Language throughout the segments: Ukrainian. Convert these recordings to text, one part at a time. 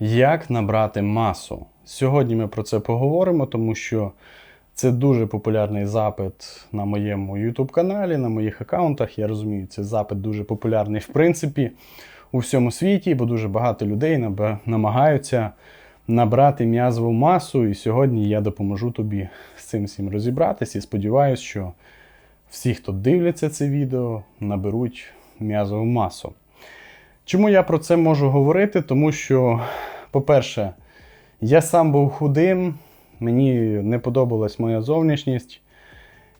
Як набрати масу? Сьогодні ми про це поговоримо, тому що це дуже популярний запит на моєму YouTube каналі, на моїх аккаунтах. Я розумію, цей запит дуже популярний в принципі у всьому світі, бо дуже багато людей намагаються набрати м'язову масу. І сьогодні я допоможу тобі з цим всім розібратися. І сподіваюся, що всі, хто дивляться це відео, наберуть м'язову масу. Чому я про це можу говорити? Тому що, по-перше, я сам був худим, мені не подобалась моя зовнішність,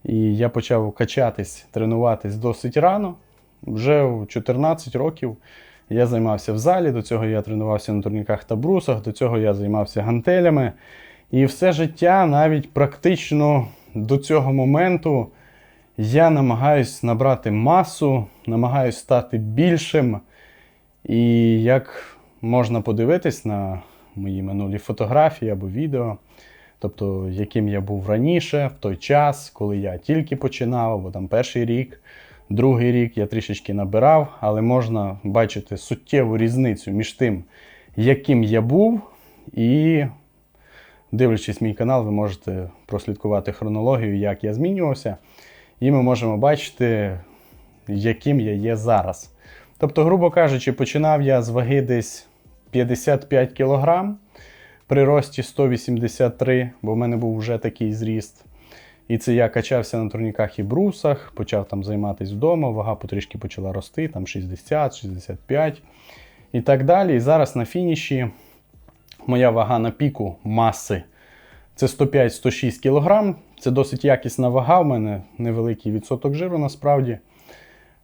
і я почав качатись, тренуватись досить рано. Вже в 14 років я займався в залі, до цього я тренувався на турніках та брусах, до цього я займався гантелями. І все життя, навіть практично до цього моменту, я намагаюсь набрати масу, намагаюсь стати більшим. І як можна подивитись на мої минулі фотографії або відео, тобто яким я був раніше, в той час, коли я тільки починав, або там перший рік, другий рік я трішечки набирав, але можна бачити суттєву різницю між тим, яким я був, і дивлячись мій канал, ви можете прослідкувати хронологію, як я змінювався, і ми можемо бачити, яким я є зараз. Тобто, грубо кажучи, починав я з ваги десь 55 кг при рості 183, бо в мене був вже такий зріст. І це я качався на турніках і брусах, почав там займатися вдома, вага потрішки почала рости, там 60, 65 і так далі. І зараз на фініші моя вага на піку маси це 105-106 кг. Це досить якісна вага, в мене невеликий відсоток жиру насправді.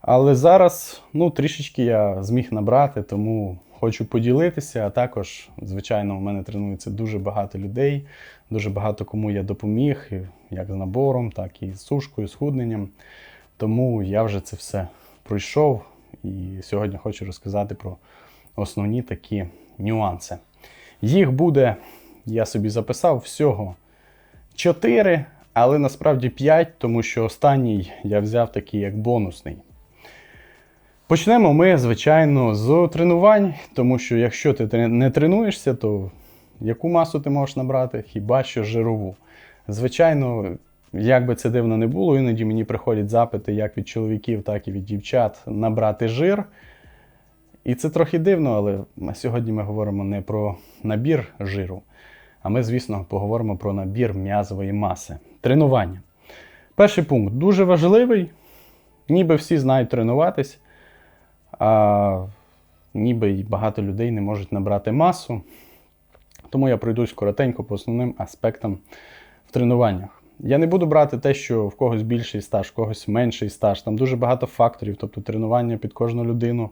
Але зараз ну, трішечки я зміг набрати, тому хочу поділитися. А також, звичайно, у мене тренується дуже багато людей, дуже багато кому я допоміг, як з набором, так і з сушкою, з худненням. Тому я вже це все пройшов і сьогодні хочу розказати про основні такі нюанси. Їх буде, я собі записав всього 4, але насправді 5, тому що останній я взяв такий як бонусний. Почнемо ми, звичайно, з тренувань, тому що якщо ти не тренуєшся, то яку масу ти можеш набрати? Хіба що жирову. Звичайно, як би це дивно не було, іноді мені приходять запити як від чоловіків, так і від дівчат набрати жир. І це трохи дивно, але сьогодні ми говоримо не про набір жиру, а ми, звісно, поговоримо про набір м'язової маси. Тренування. Перший пункт дуже важливий. Ніби всі знають тренуватись, а ніби багато людей не можуть набрати масу. Тому я пройдусь коротенько по основним аспектам в тренуваннях. Я не буду брати те, що в когось більший стаж, в когось менший стаж. Там дуже багато факторів, тобто тренування під кожну людину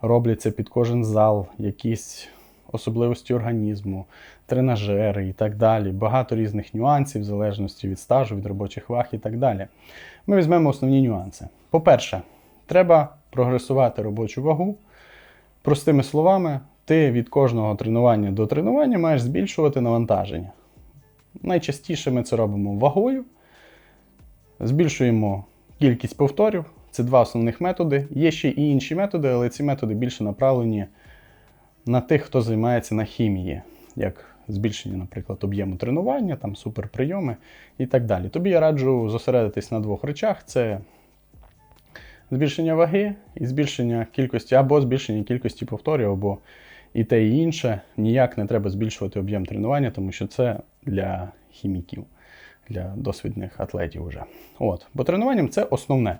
робляться під кожен зал, якісь особливості організму, тренажери і так далі. Багато різних нюансів, в залежності від стажу, від робочих ваг і так далі. Ми візьмемо основні нюанси. По-перше, треба прогресувати робочу вагу. Простими словами, ти від кожного тренування до тренування маєш збільшувати навантаження. Найчастіше ми це робимо вагою. Збільшуємо кількість повторів. Це два основних методи. Є ще і інші методи, але ці методи більше направлені на тих, хто займається на хімії, як збільшення, наприклад, об'єму тренування, там суперприйоми і так далі. Тобі я раджу зосередитись на двох речах: це збільшення ваги і збільшення кількості, або збільшення кількості повторів, або і те, і інше. Ніяк не треба збільшувати об'єм тренування, тому що це для хіміків, для досвідних атлетів вже. От. Бо тренуванням це основне.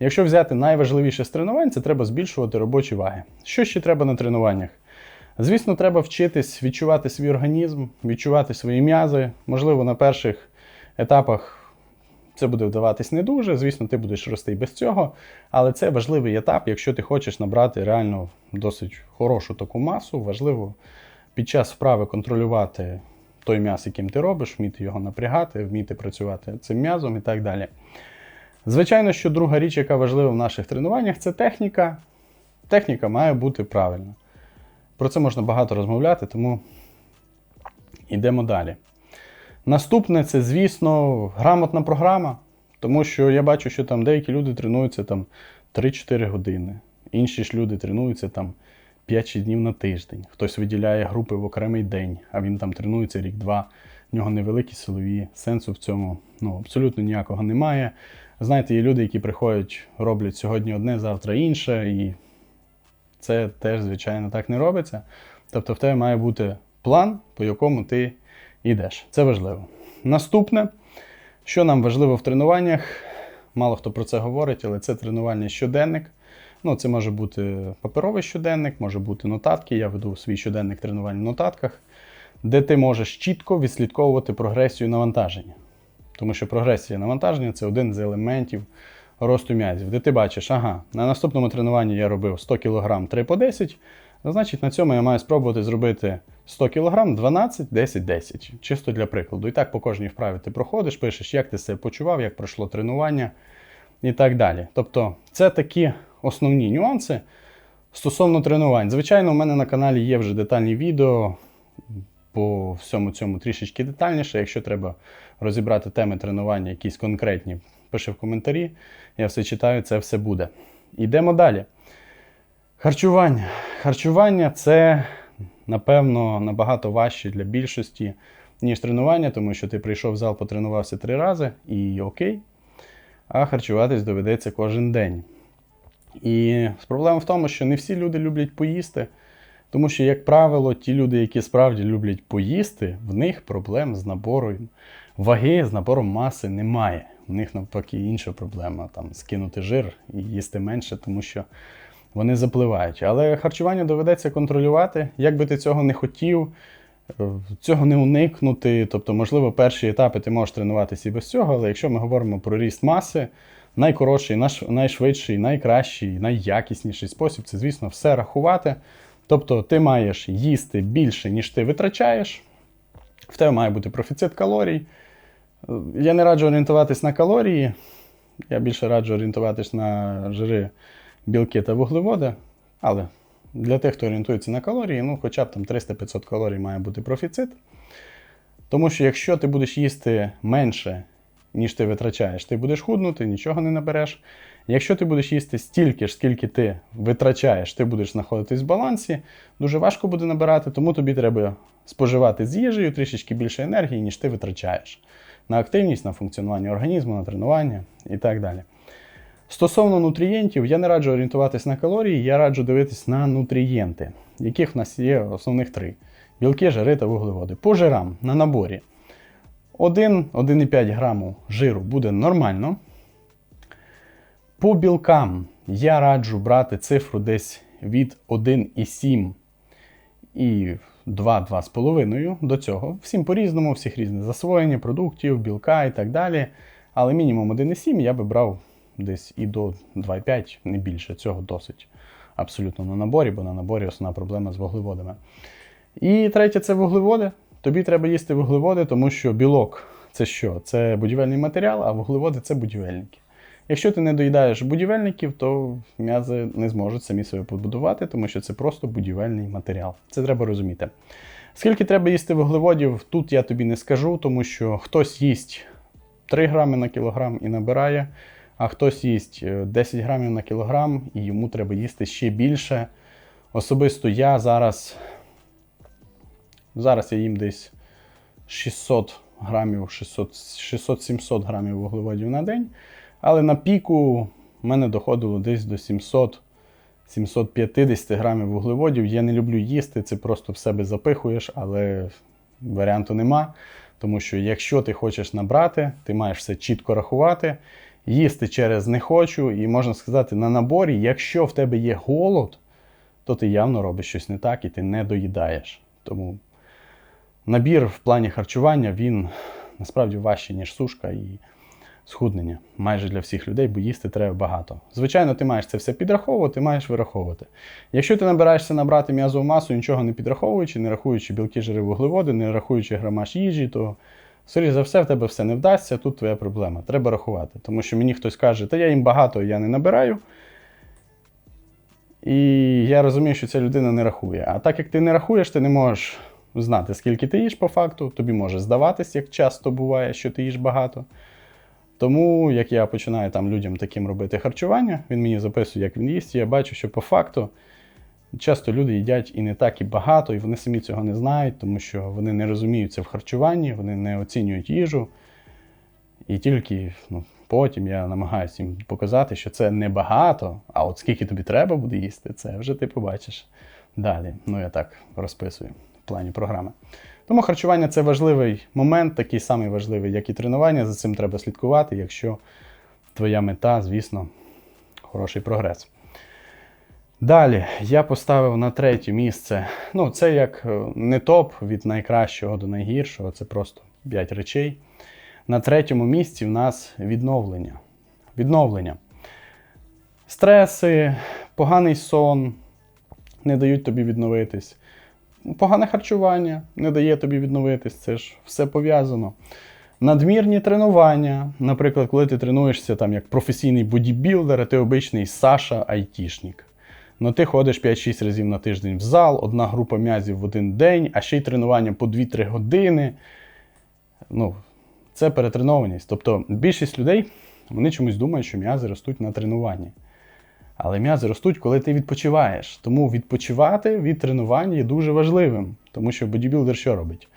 Якщо взяти найважливіше з тренувань, це треба збільшувати робочі ваги. Що ще треба на тренуваннях? Звісно, треба вчитись відчувати свій організм, відчувати свої м'язи. Можливо, на перших етапах це буде вдаватись не дуже. Звісно, ти будеш рости і без цього. Але це важливий етап, якщо ти хочеш набрати реально досить хорошу таку масу. Важливо під час вправи контролювати той м'яз, яким ти робиш, вміти його напрягати, вміти працювати цим м'язом і так далі. Звичайно, що друга річ, яка важлива в наших тренуваннях, це техніка. Техніка має бути правильна. Про це можна багато розмовляти, тому йдемо далі. Наступне це, звісно, грамотна програма, тому що я бачу, що там деякі люди тренуються там 3-4 години, інші ж люди тренуються там 5-6 днів на тиждень. Хтось виділяє групи в окремий день, а він там тренується рік-два. В нього невеликі силові, сенсу в цьому ну, абсолютно ніякого немає. Знаєте, є люди, які приходять, роблять сьогодні одне, завтра інше, і це теж, звичайно, так не робиться. Тобто в тебе має бути план, по якому ти йдеш. Це важливо. Наступне, що нам важливо в тренуваннях, мало хто про це говорить, але це тренувальний щоденник. Ну, Це може бути паперовий щоденник, може бути нотатки. Я веду свій щоденник тренувань в нотатках, де ти можеш чітко відслідковувати прогресію навантаження. Тому що прогресія навантаження це один з елементів росту м'язів, де ти бачиш, ага, на наступному тренуванні я робив 100 кг 3 по 10, значить на цьому я маю спробувати зробити 100 кг 12, 10, 10. Чисто для прикладу. І так по кожній вправі ти проходиш, пишеш, як ти себе почував, як пройшло тренування і так далі. Тобто, це такі основні нюанси стосовно тренувань. Звичайно, у мене на каналі є вже детальні відео по всьому цьому трішечки детальніше. Якщо треба розібрати теми тренування, якісь конкретні, пиши в коментарі. Я все читаю, це все буде. Йдемо далі. Харчування. Харчування це, напевно, набагато важче для більшості, ніж тренування, тому що ти прийшов в зал, потренувався три рази і окей. А харчуватись доведеться кожен день. І проблема в тому, що не всі люди люблять поїсти. Тому що, як правило, ті люди, які справді люблять поїсти, в них проблем з набором ваги, з набором маси немає. У них навпаки інша проблема там скинути жир і їсти менше, тому що вони запливають. Але харчування доведеться контролювати. Як би ти цього не хотів, цього не уникнути. Тобто, можливо, перші етапи ти можеш тренуватися і без цього, але якщо ми говоримо про ріст маси, найкоротший, найшвидший, найкращий, найякісніший спосіб це, звісно, все рахувати. Тобто ти маєш їсти більше, ніж ти витрачаєш. В тебе має бути профіцит калорій. Я не раджу орієнтуватись на калорії. Я більше раджу орієнтуватись на жири, білки та вуглеводи. Але для тих, хто орієнтується на калорії, ну хоча б там 300-500 калорій має бути профіцит. Тому що якщо ти будеш їсти менше, ніж ти витрачаєш, ти будеш худнути, нічого не набереш. Якщо ти будеш їсти стільки ж, скільки ти витрачаєш, ти будеш знаходитись в балансі, дуже важко буде набирати, тому тобі треба споживати з їжею трішечки більше енергії, ніж ти витрачаєш. На активність, на функціонування організму, на тренування і так далі. Стосовно нутрієнтів, я не раджу орієнтуватись на калорії, я раджу дивитись на нутрієнти, яких в нас є основних три: білки, жири та вуглеводи. По жирам на наборі 1-1,5 граму жиру буде нормально. По білкам я раджу брати цифру десь від 1,7 і 2-2,5 до цього. Всім по-різному, всіх різне засвоєння продуктів, білка і так далі. Але мінімум 1,7 я би брав десь і до 2,5, не більше. Цього досить абсолютно на наборі, бо на наборі основна проблема з вуглеводами. І третє це вуглеводи. Тобі треба їсти вуглеводи, тому що білок це що? Це будівельний матеріал, а вуглеводи це будівельники. Якщо ти не доїдаєш будівельників, то м'язи не зможуть самі себе побудувати, тому що це просто будівельний матеріал. Це треба розуміти. Скільки треба їсти вуглеводів, тут я тобі не скажу, тому що хтось їсть 3 грами на кілограм і набирає, а хтось їсть 10 е, грамів на кілограм і йому треба їсти ще більше. Особисто я зараз зараз я їм десь 600 грамів, 600-700 грамів вуглеводів на день. Але на піку в мене доходило десь до 700-750 грамів вуглеводів. Я не люблю їсти, це просто в себе запихуєш, але варіанту нема. Тому що якщо ти хочеш набрати, ти маєш все чітко рахувати, їсти через не хочу, і можна сказати, на наборі, якщо в тебе є голод, то ти явно робиш щось не так і ти не доїдаєш. Тому набір в плані харчування він насправді важчий, ніж сушка. і схуднення майже для всіх людей, бо їсти треба багато. Звичайно, ти маєш це все підраховувати, маєш вираховувати. Якщо ти набираєшся набрати м'язову масу, нічого не підраховуючи, не рахуючи білки, жири, вуглеводи, не рахуючи грамаж їжі, то, скоріш за все, в тебе все не вдасться, тут твоя проблема. Треба рахувати. Тому що мені хтось каже, та я їм багато, я не набираю. І я розумію, що ця людина не рахує. А так як ти не рахуєш, ти не можеш знати, скільки ти їш по факту, тобі може здаватись, як часто буває, що ти їш багато. Тому, як я починаю там людям таким робити харчування, він мені записує, як він їсть, і я бачу, що по факту Часто люди їдять і не так, і багато, і вони самі цього не знають, тому що вони не розуміються в харчуванні, вони не оцінюють їжу. І тільки ну, потім я намагаюся їм показати, що це не багато, а от скільки тобі треба буде їсти, це вже ти побачиш далі. Ну, я так розписую в плані програми. Тому харчування це важливий момент, такий самий важливий, як і тренування. За цим треба слідкувати, якщо твоя мета, звісно, хороший прогрес. Далі я поставив на третє місце. Ну, це як е, не топ від найкращого до найгіршого, це просто 5 речей. На третьому місці в нас відновлення. Відновлення. Стреси, поганий сон не дають тобі відновитись. Погане харчування не дає тобі відновитись, це ж все пов'язано. Надмірні тренування. Наприклад, коли ти тренуєшся там як професійний бодібілдер, а ти обичний Саша Айтішник. Ну ти ходиш 5-6 разів на тиждень в зал, одна група м'язів в один день, а ще й тренування по 2-3 години. Ну, Це перетренованість. Тобто більшість людей вони чомусь думають, що м'язи ростуть на тренуванні. Але м'язи ростуть, коли ти відпочиваєш. Тому відпочивати від тренування є дуже важливим. Тому що бодібілдер що робить?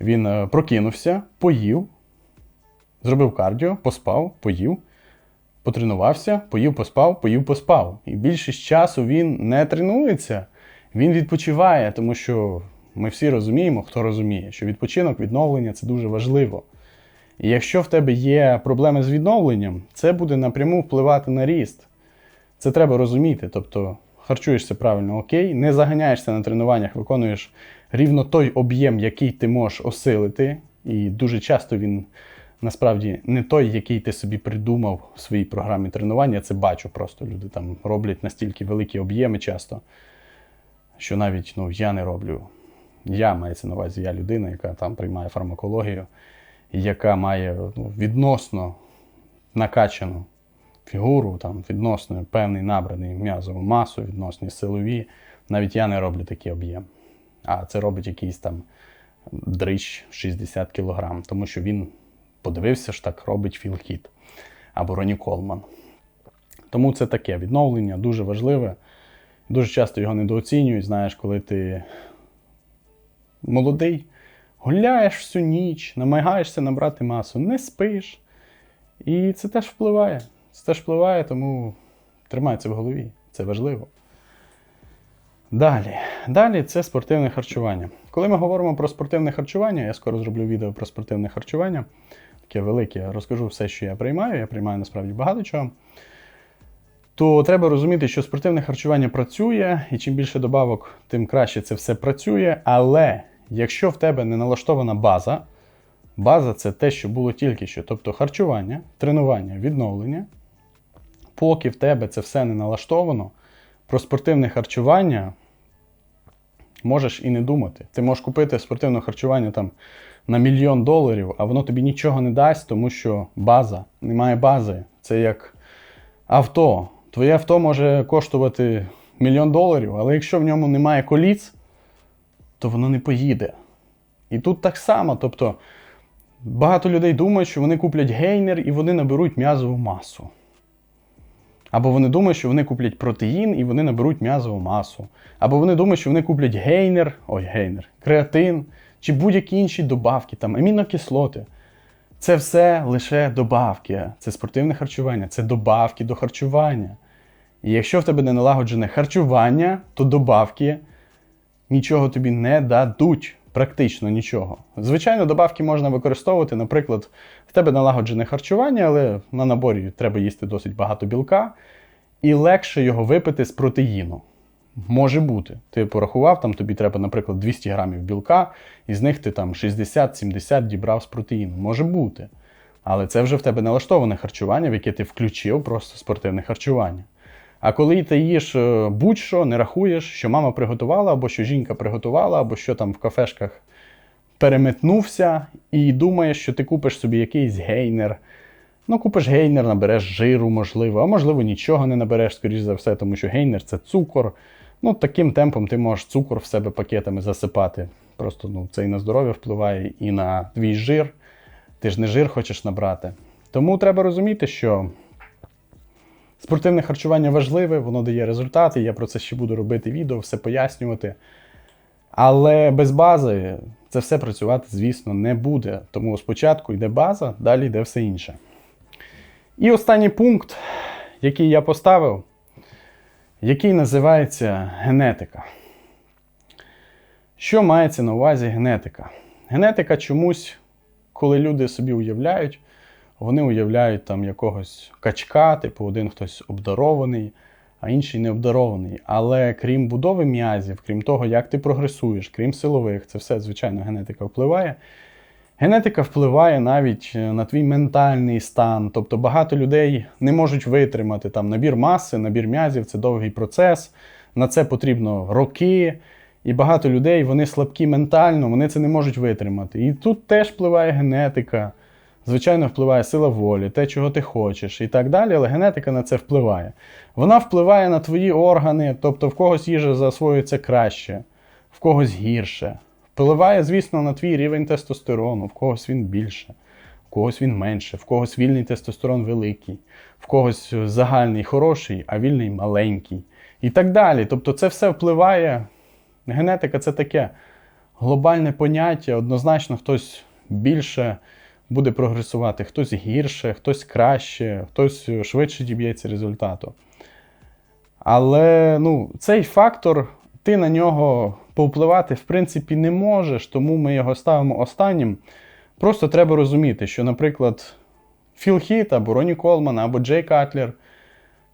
Він е, прокинувся, поїв, зробив кардіо, поспав, поїв, потренувався, поїв, поспав, поїв, поспав. І більшість часу він не тренується, він відпочиває, тому що ми всі розуміємо, хто розуміє, що відпочинок, відновлення це дуже важливо. І якщо в тебе є проблеми з відновленням, це буде напряму впливати на ріст. Це треба розуміти. Тобто харчуєшся правильно окей, не заганяєшся на тренуваннях, виконуєш рівно той об'єм, який ти можеш осилити. І дуже часто він насправді не той, який ти собі придумав в своїй програмі тренування. Я це бачу просто. Люди там роблять настільки великі об'єми часто, що навіть ну, я не роблю. Я мається на увазі, я людина, яка там приймає фармакологію, яка має ну, відносно накачану фігуру, там, відносно певний набраний м'язову масу, відносні силові. Навіть я не роблю такий об'єм. А це робить якийсь там дрищ 60 кг, тому що він подивився, що так робить Філхіт або Роні Колман. Тому це таке відновлення дуже важливе. Дуже часто його недооцінюють. Знаєш, коли ти молодий, гуляєш всю ніч, намагаєшся набрати масу, не спиш. І це теж впливає. Це теж впливає, тому тримай в голові. Це важливо. Далі. Далі це спортивне харчування. Коли ми говоримо про спортивне харчування, я скоро зроблю відео про спортивне харчування. Таке велике, розкажу все, що я приймаю. Я приймаю насправді багато чого. То треба розуміти, що спортивне харчування працює, і чим більше добавок, тим краще це все працює. Але якщо в тебе не налаштована база, база це те, що було тільки що. Тобто харчування, тренування, відновлення. Поки в тебе це все не налаштовано, про спортивне харчування можеш і не думати. Ти можеш купити спортивне харчування там на мільйон доларів, а воно тобі нічого не дасть, тому що база, немає бази. Це як авто. Твоє авто може коштувати мільйон доларів, але якщо в ньому немає коліц, то воно не поїде. І тут так само. Тобто багато людей думають, що вони куплять гейнер і вони наберуть м'язову масу. Або вони думають, що вони куплять протеїн і вони наберуть м'язову масу. Або вони думають, що вони куплять гейнер, ой, гейнер, креатин чи будь-які інші добавки, там, амінокислоти. Це все лише добавки. Це спортивне харчування, це добавки до харчування. І якщо в тебе не налагоджене харчування, то добавки нічого тобі не дадуть. Практично нічого. Звичайно, добавки можна використовувати, наприклад, в тебе налагоджене харчування, але на наборі треба їсти досить багато білка, і легше його випити з протеїну. Може бути. Ти порахував, там тобі треба, наприклад, 200 грамів білка, і з них ти там 60-70 дібрав з протеїну. Може бути. Але це вже в тебе налаштоване харчування, в яке ти включив просто спортивне харчування. А коли ти їш е, будь-що, не рахуєш, що мама приготувала, або що жінка приготувала, або що там в кафешках переметнувся, і думаєш, що ти купиш собі якийсь гейнер. Ну, купиш гейнер, набереш жиру, можливо, а можливо, нічого не набереш, скоріш за все, тому що гейнер це цукор. Ну, таким темпом ти можеш цукор в себе пакетами засипати. Просто ну, це і на здоров'я впливає, і на твій жир. Ти ж не жир хочеш набрати. Тому треба розуміти, що Спортивне харчування важливе, воно дає результати. Я про це ще буду робити відео, все пояснювати. Але без бази це все працювати, звісно, не буде. Тому спочатку йде база, далі йде все інше. І останній пункт, який я поставив, який називається генетика. Що мається на увазі генетика? Генетика чомусь, коли люди собі уявляють, вони уявляють там якогось качка, типу один хтось обдарований, а інший не обдарований. Але крім будови м'язів, крім того, як ти прогресуєш, крім силових, це все, звичайно, генетика впливає. Генетика впливає навіть е, на твій ментальний стан. Тобто багато людей не можуть витримати там набір маси, набір м'язів це довгий процес. На це потрібно роки. І багато людей вони слабкі ментально, вони це не можуть витримати. І тут теж впливає генетика. Звичайно, впливає сила волі, те, чого ти хочеш, і так далі, але генетика на це впливає. Вона впливає на твої органи, тобто в когось їжа засвоюється краще, в когось гірше. Впливає, звісно, на твій рівень тестостерону, в когось він більше, в когось він менше, в когось вільний тестостерон великий, в когось загальний хороший, а вільний маленький. І так далі. Тобто це все впливає. Генетика це таке глобальне поняття, однозначно хтось більше буде прогресувати, хтось гірше, хтось краще, хтось швидше діб'ється результату. Але ну, цей фактор, ти на нього повпливати, в принципі, не можеш, тому ми його ставимо останнім. Просто треба розуміти, що, наприклад, Філ Хіт або Роні Колман, або Джей Катлер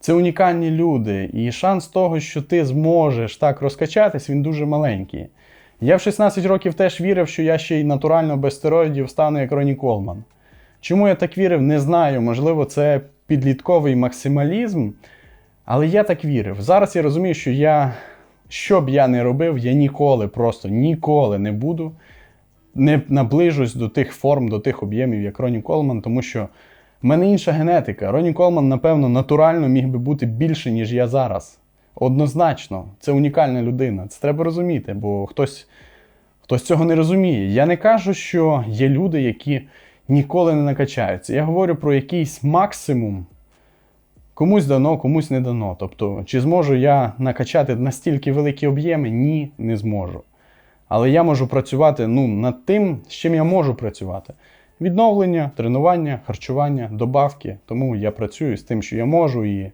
це унікальні люди, і шанс того, що ти зможеш так розкачатись, він дуже маленький. Я в 16 років теж вірив, що я ще й натурально без стероїдів стану як Роні Колман. Чому я так вірив, не знаю. Можливо, це підлітковий максималізм. Але я так вірив. Зараз я розумію, що я, що б я не робив, я ніколи, просто ніколи не буду, не наближусь до тих форм, до тих об'ємів, як Роні Колман, тому що в мене інша генетика. Роні Колман, напевно, натурально міг би бути більше, ніж я зараз. Однозначно, це унікальна людина. Це треба розуміти, бо хтось, хтось цього не розуміє. Я не кажу, що є люди, які ніколи не накачаються. Я говорю про якийсь максимум. Комусь дано, комусь не дано. Тобто, чи зможу я накачати настільки великі об'єми? Ні, не зможу. Але я можу працювати ну, над тим, з чим я можу працювати. Відновлення, тренування, харчування, добавки. Тому я працюю з тим, що я можу, і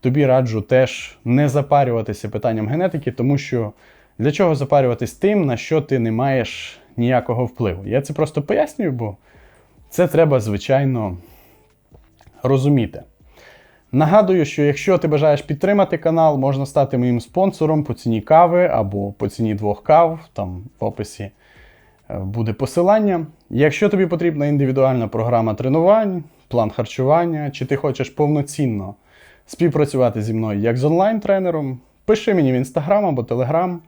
тобі раджу теж не запарюватися питанням генетики, тому що для чого запарюватись тим, на що ти не маєш ніякого впливу. Я це просто пояснюю, бо це треба, звичайно, розуміти. Нагадую, що якщо ти бажаєш підтримати канал, можна стати моїм спонсором по ціні кави або по ціні двох кав, там в описі е, буде посилання. Якщо тобі потрібна індивідуальна програма тренувань, план харчування, чи ти хочеш повноцінно співпрацювати зі мною як з онлайн-тренером, пиши мені в інстаграм або телеграм.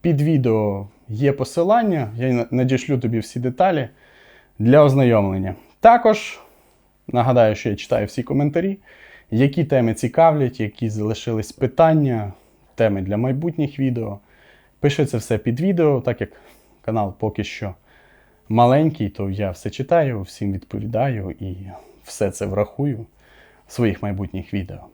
Під відео є посилання, я надішлю тобі всі деталі для ознайомлення. Також нагадаю, що я читаю всі коментарі, які теми цікавлять, які залишились питання, теми для майбутніх відео. Пишу це все під відео, так як канал поки що маленький, то я все читаю, всім відповідаю і все це врахую в своїх майбутніх відео.